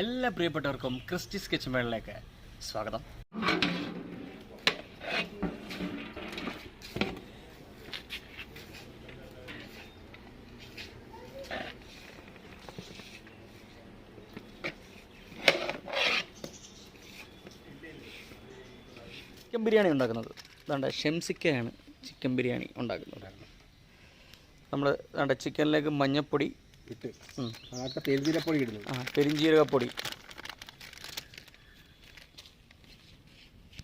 എല്ലാ പ്രിയപ്പെട്ടവർക്കും Christy sketch മേളിലേക്ക് സ്വാഗതം. ചിക്കൻ ബിരിയാണി ഉണ്ടാക്കുന്നത്. അതാണ്ട് ഷെംസിക്കയാണ് ചിക്കൻ ബിരിയാണി ഉണ്ടാക്കുന്നത്. നമ്മൾ അതാണ്ട് ചിക്കനിലേക്ക് മഞ്ഞപ്പൊടി ഇട്ട്. ഉം, അതൊക്കെ പെരുതിരപ്പൊടി ഇടുന്നു. ആ പെരിഞ്ചീരകപ്പൊടി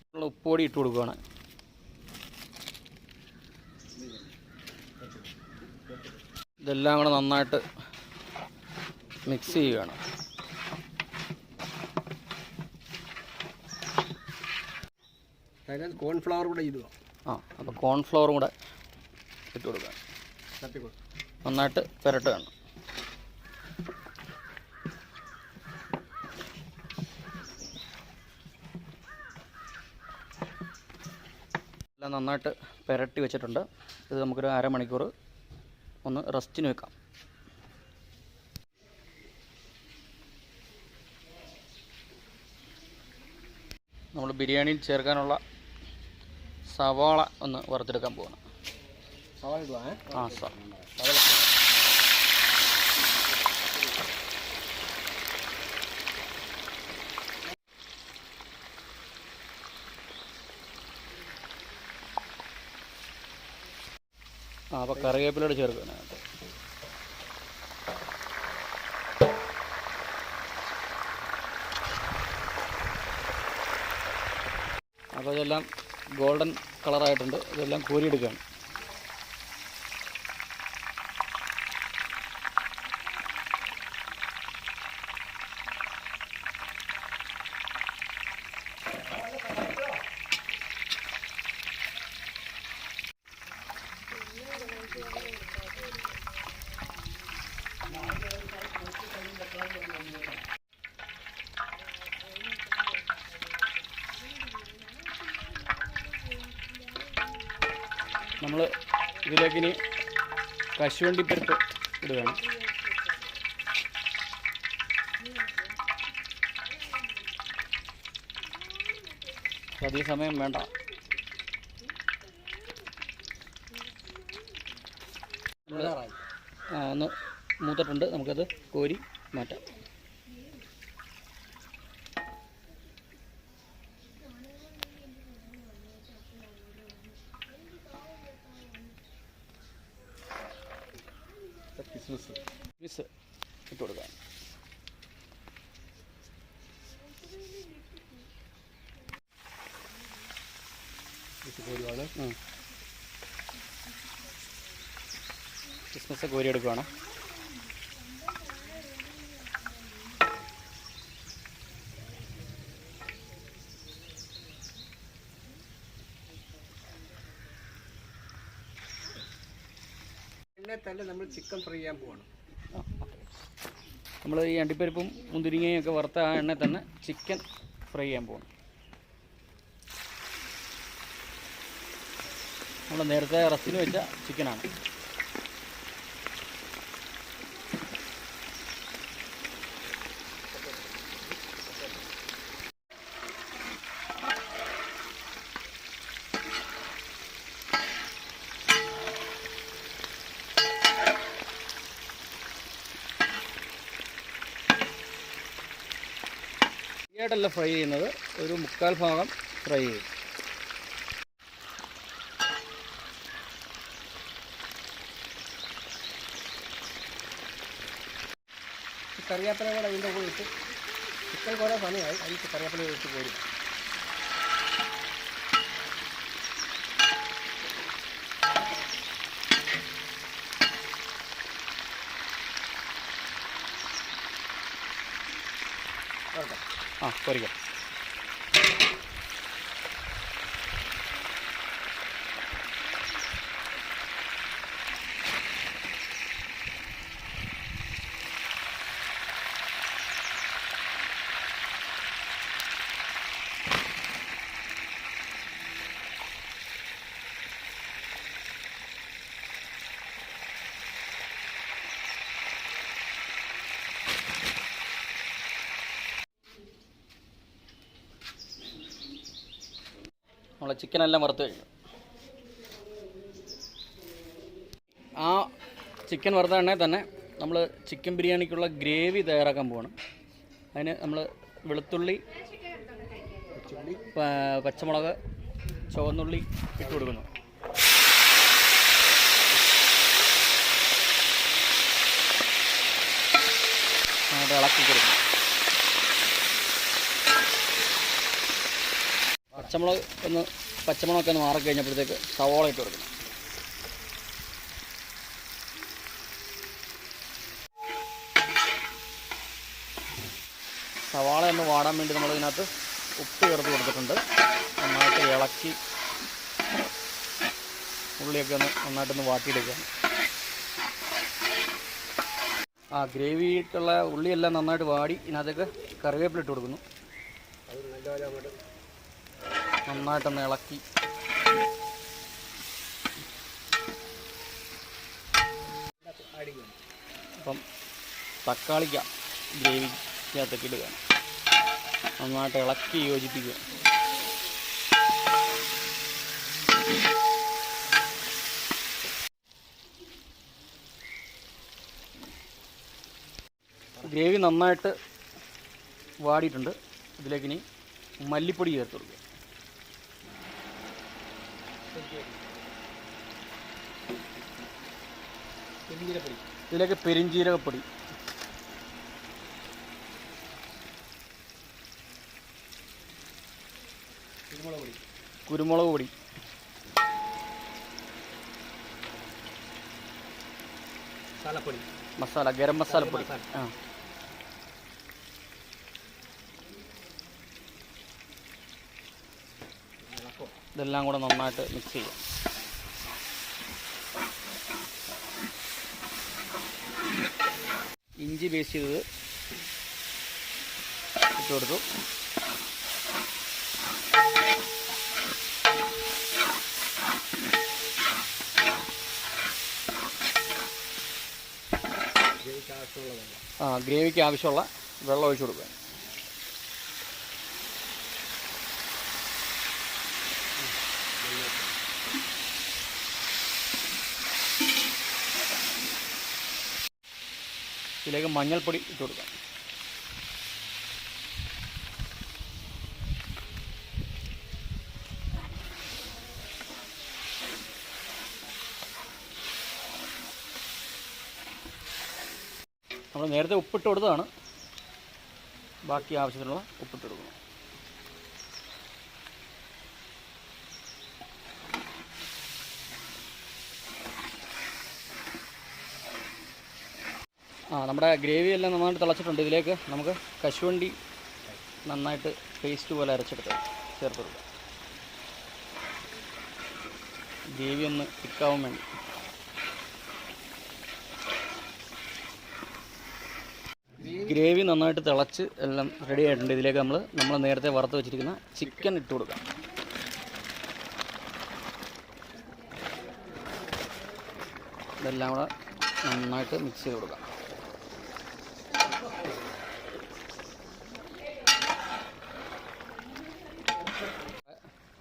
നമ്മൾ ഉപ്പുപൊടി ഇട്ട് കൊടുക്കുകയാണ് ഇതെല്ലാം കൂടെ നന്നായിട്ട് മിക്സ് ചെയ്യുകയാണ്. അതിനകത്ത് കോൺഫ്ലവർ കൂടെ ഇടുക. ആ അപ്പോൾ കോൺഫ്ലവറും കൂടെ ഇട്ട് കൊടുക്കുക. നന്നായിട്ട് പുരട്ടുകയാണ്. എല്ലാം നന്നായിട്ട് പുരട്ടി വെച്ചിട്ടുണ്ട്. ഇത് നമുക്കൊരു അരമണിക്കൂർ ഒന്ന് റെസ്റ്റിന് വെക്കാം. നമ്മൾ ബിരിയാണിയിൽ ചേർക്കാനുള്ള സവാള ഒന്ന് വറുത്തെടുക്കാൻ പോകണം സവാള ഇടുക ഏ? ആ സവാള. ആ അപ്പോൾ കറിവേപ്പിലോട് ചേർക്കുക അതിനകത്ത് അപ്പോൾ ഇതെല്ലാം ഗോൾഡൻ കളറായിട്ടുണ്ട്. ഇതെല്ലാം കോരിയെടുക്കുകയാണ് നമ്മൾ ഇതിലേക്ക് ഇനി കശുവണ്ടി പരിപ്പ് ഇടുകയാണ് അധിക സമയം വേണ്ട. ഒന്ന് മൂത്തിട്ടുണ്ട്. നമുക്കത് കോരി മാറ്റാം. കിസ്മിസ് മിസ് ഇട്ട് കൊടുക്കാം. ക്രിസ്മസ് കോരി എടുക്കുകയാണ് തന്നെ നമ്മൾ ചിക്കൻ ഫ്രൈ ചെയ്യാൻ നമ്മൾ ഈ അണ്ടിപ്പരിപ്പും മുന്തിരിങ്ങയും ഒക്കെ വറുത്ത ആ എണ്ണ തന്നെ ചിക്കൻ ഫ്രൈ ചെയ്യാൻ പോകണം നമ്മൾ നേരത്തെ റസ്റ്റിന് വെച്ച ചിക്കനാണ്. ആയിട്ടല്ല ഫ്രൈ ചെയ്യുന്നത്. ഒരു മുക്കാൽ ഭാഗം ഫ്രൈ ചെയ്യും. കറിവേപ്പില കൂടെ അതിന്റെ കൂടെ ഇട്ട് ചിക്കൻ കുറേ സമയമായി. അതിൽ കറിവേപ്പില ഇട്ട് കോരും. ആ പൊരിക്കാം നമ്മളെ ചിക്കനെല്ലാം വറുത്ത് കഴിഞ്ഞു. ആ ചിക്കൻ വറുത്ത എണ്ണയിൽ തന്നെ നമ്മൾ ചിക്കൻ ബിരിയാണിക്കുള്ള ഗ്രേവി തയ്യാറാക്കാൻ പോവാണ്. അതിന് നമ്മൾ വെളുത്തുള്ളി പച്ചമുളക് ചുവന്നുള്ളി ഇട്ട് കൊടുക്കുന്നു. ഇളക്കി കൊടുക്കുന്നു. പച്ചമുളക് ഒന്ന് പച്ചമുളകൊക്കെ ഒന്ന് മാറി കഴിഞ്ഞപ്പോഴത്തേക്ക് സവോള ഇട്ട് കൊടുക്കണം. സവാള ഒന്ന് വാടാൻ വേണ്ടി നമ്മൾ ഇതിനകത്ത് ഉപ്പ് ചേർത്ത് കൊടുത്തിട്ടുണ്ട്. നന്നായിട്ട് ഇളക്കി ഉള്ളിയൊക്കെ ഒന്ന് നന്നായിട്ടൊന്ന് വാട്ടിയെടുക്കുക ആ ഗ്രേവിയിട്ടുള്ള ഉള്ളിയെല്ലാം നന്നായിട്ട് വാടി ഇതിനകത്തേക്ക് കറിവേപ്പില ഇട്ട് കൊടുക്കുന്നു. നന്നായിട്ടൊന്ന് ഇളക്കി. അപ്പം തക്കാളിക്ക ഗ്രേവിക്കകത്തേക്ക് ഇടുക. നന്നായിട്ട് ഇളക്കി യോജിപ്പിക്കുക. ഗ്രേവി നന്നായിട്ട് വാടിയിട്ടുണ്ട്. ഇതിലേക്ക് ഇനി മല്ലിപ്പൊടി ചേർത്ത് കൊടുക്കുക. പെരിഞ്ചീരപ്പൊടി ഇതിലേക്ക് പെരിഞ്ജീരകപ്പൊടി കുരുമുളക് പൊടി. കുരുമുളക് പൊടി. മസാലപ്പൊടി. മസാല ഗരം മസാലപ്പൊടി. മസാല. ആ. ഇളക്കും? ഇതെല്ലാം കൂടെ നന്നായിട്ട് മിക്സ് ചെയ്യാം. ഇഞ്ചി പേസ്റ്റ് ചെയ്തത് ഇട്ട് കൊടുത്തു. ആ ഗ്രേവിക്ക് ആവശ്യമുള്ള വെള്ളം ഒഴിച്ചു കൊടുക്കുക. ഇതിലേക്ക് മഞ്ഞൾപ്പൊടി ഇട്ട് കൊടുക്കാം. നമ്മൾ നേരത്തെ ഉപ്പിട്ട് കൊടുത്തതാണ്. ബാക്കി ആവശ്യത്തിനുള്ള ഉപ്പിട്ട് കൊടുക്കണം. ആ നമ്മുടെ ഗ്രേവി എല്ലാം നന്നായിട്ട് തിളച്ചിട്ടുണ്ട്. ഇതിലേക്ക് നമുക്ക് കശുവണ്ടി നന്നായിട്ട് പേസ്റ്റ് പോലെ അരച്ചെടുത്ത് ചേർത്ത് കൊടുക്കാം ഗ്രേവി ഒന്ന് തിക്കാവാൻ വേണ്ടി. ഗ്രേവി നന്നായിട്ട് തിളച്ച് എല്ലാം റെഡി ആയിട്ടുണ്ട്. ഇതിലേക്ക് നമ്മൾ നമ്മൾ നേരത്തെ വറുത്ത് വെച്ചിരിക്കുന്ന ചിക്കൻ ഇട്ട് കൊടുക്കാം. ഇതെല്ലാം കൂടെ നന്നായിട്ട് മിക്സ് ചെയ്ത് കൊടുക്കാം.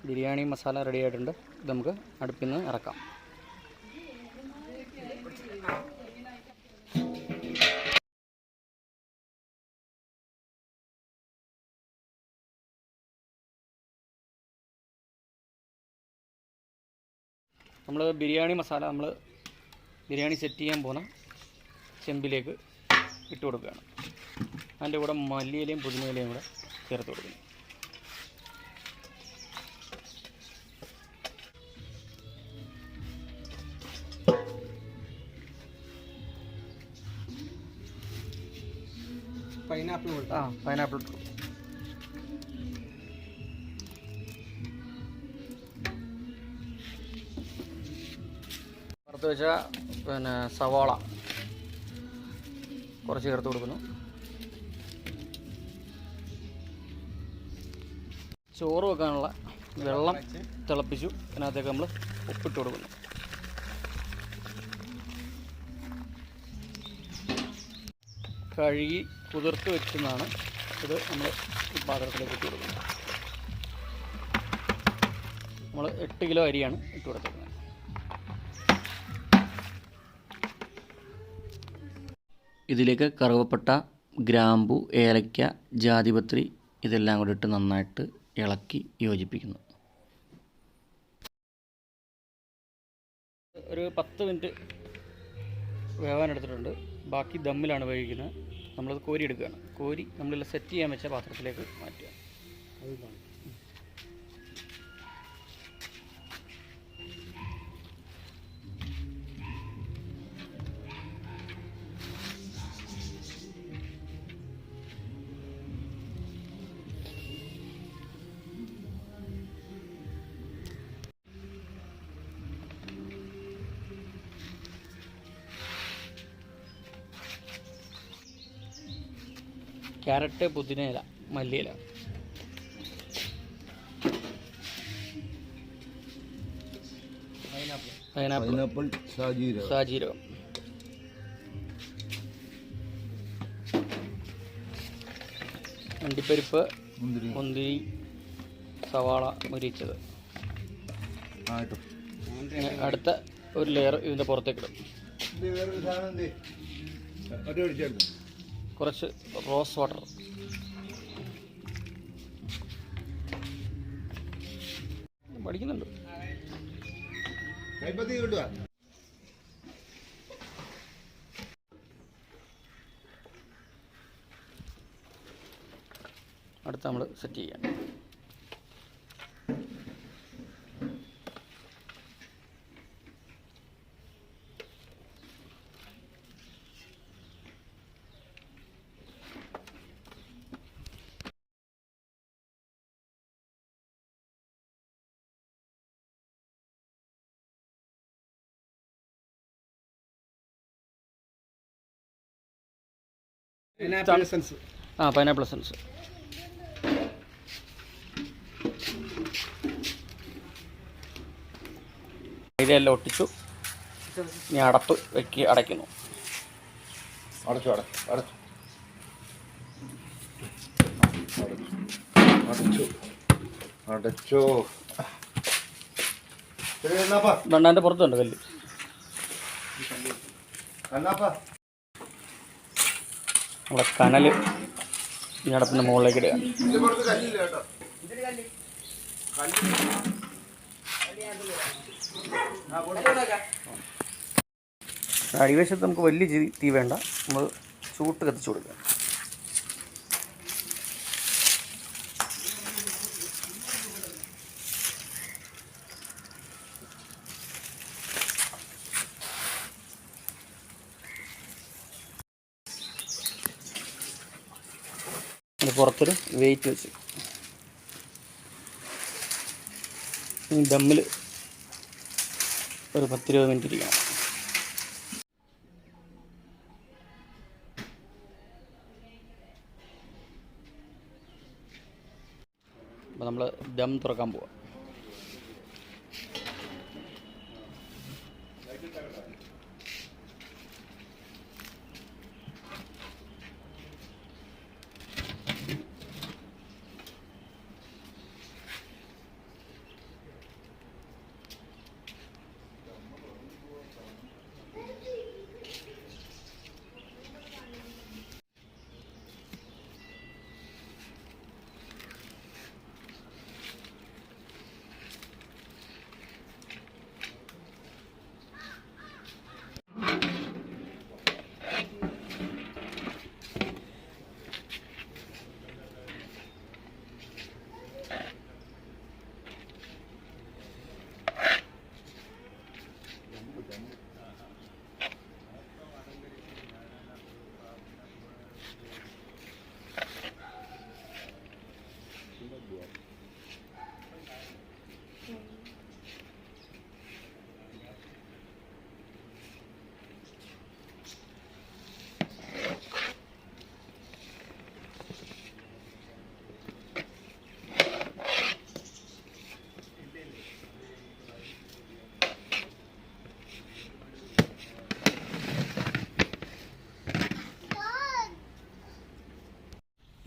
ബിരിയാണി മസാല റെഡി ആയിട്ടുണ്ട്. ഇത് നമുക്ക് അടുപ്പിൽ നിന്ന് ഇറക്കാം. നമ്മൾ ബിരിയാണി മസാല നമ്മൾ ബിരിയാണി സെറ്റ് ചെയ്യാൻ പോകുന്ന ചെമ്പിലേക്ക് ഇട്ട് കൊടുക്കുകയാണ്. അതിന്റെ കൂടെ മല്ലിയിലയും പുതിനയിലയും കൂടെ ചേർത്ത് കൊടുക്കുന്നു. ആ പൈനാപ്പിൾ ഇട്ടു വെച്ച പിന്നെ സവാള കുറച്ച് ചേർത്ത് കൊടുക്കുന്നു. ചോറ് വെക്കാനുള്ള വെള്ളം തിളപ്പിച്ചു. അതിനകത്തേക്ക് നമ്മൾ ഉപ്പിട്ട് കൊടുക്കുന്നു. കഴുകി കുതിർത്ത് വെച്ചെന്നാണ് ഇത് നമ്മൾ പാത്രത്തിലേക്ക് ഇട്ട് കൊടുക്കുന്നത്. നമ്മൾ എട്ട് കിലോ അരിയാണ് ഇട്ട് കൊടുത്തിരുന്നത്. ഇതിലേക്ക് കറുവപ്പട്ട ഗ്രാമ്പു ഏലക്ക ജാതിപത്രി ഇതെല്ലാം കൂടി ഇട്ട് നന്നായിട്ട് ഇളക്കി യോജിപ്പിക്കുന്നു. ഒരു പത്ത് മിനിറ്റ് വേവാൻ എടുത്തിട്ടുണ്ട്. ബാക്കി ദമ്മിലാണ് വേവിക്കുന്നത്. നമ്മളത് കോരി എടുക്കുകയാണ് കോരി നമ്മളിൽ സെറ്റ് ചെയ്യാൻ വെച്ച പാത്രത്തിലേക്ക് മാറ്റുക. ക്യാരറ്റ് പുതിനയില മല്ലിയില. പൈനാപ്പിൾ. സാജീരകം. അണ്ടിപ്പരിപ്പ് മുന്തിരി. സവാള മുരിച്ചത്. അടുത്ത ഒരു ലെയർ ഇതിന്റെ പുറത്തേക്ക് കുറച്ച് റോസ് വാട്ടർ. പഠിക്കുന്നുണ്ട്. അടുത്ത നമ്മൾ സെറ്റ് ചെയ്യാം. ആ പൈനാപ്പിൾ എസൻസ് ഇതെല്ലാം ഒട്ടിച്ചു. ഇനി അടപ്പ് വെക്കി അടയ്ക്കുന്നു. അടച്ചു അടച്ചു അടച്ചു. അടച്ചു അടച്ചു. വെണ്ണാന്റെ പുറത്തുണ്ട് കല്ല്. എന്നാപ്പാ നമ്മുടെ കനൽ ഈ അടപ്പിന്റെ മുകളിലേക്ക് ഇടുക അടിവശത്ത് നമുക്ക് വലിയ തീ- വേണ്ട. നമ്മൾ ചൂട്ട് കത്തിച്ചു കൊടുക്കുക. അതിന് പുറത്തൊരു വെയിറ്റ് വെച്ച്. ഇനി ദമ്മിൽ ഒരു പത്തിരുപത് മിനിറ്റ് ഇരിക്കണം. അപ്പോൾ നമ്മൾ ദം തുറക്കാൻ പോവാം.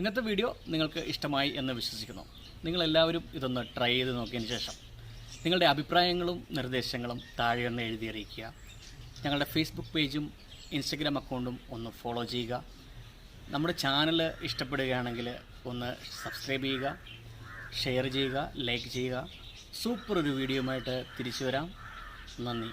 ഇന്നത്തെ വീഡിയോ നിങ്ങൾക്ക് ഇഷ്ടമായി എന്ന് വിശ്വസിക്കുന്നു. നിങ്ങളെല്ലാവരും ഇതൊന്ന് ട്രൈ ചെയ്ത് നോക്കിയതിന് ശേഷം നിങ്ങളുടെ അഭിപ്രായങ്ങളും നിർദ്ദേശങ്ങളും താഴെ ഒന്ന് എഴുതി അറിയിക്കുക. ഞങ്ങളുടെ ഫേസ്ബുക്ക് പേജും ഇൻസ്റ്റഗ്രാം അക്കൗണ്ടും ഒന്ന് ഫോളോ ചെയ്യുക. നമ്മുടെ ചാനൽ ഇഷ്ടപ്പെടുകയാണെങ്കിൽ ഒന്ന് സബ്സ്ക്രൈബ് ചെയ്യുക ഷെയർ ചെയ്യുക ലൈക്ക് ചെയ്യുക. സൂപ്പർ ഒരു വീഡിയോയുമായിട്ട് തിരിച്ചു വരാം. നന്ദി.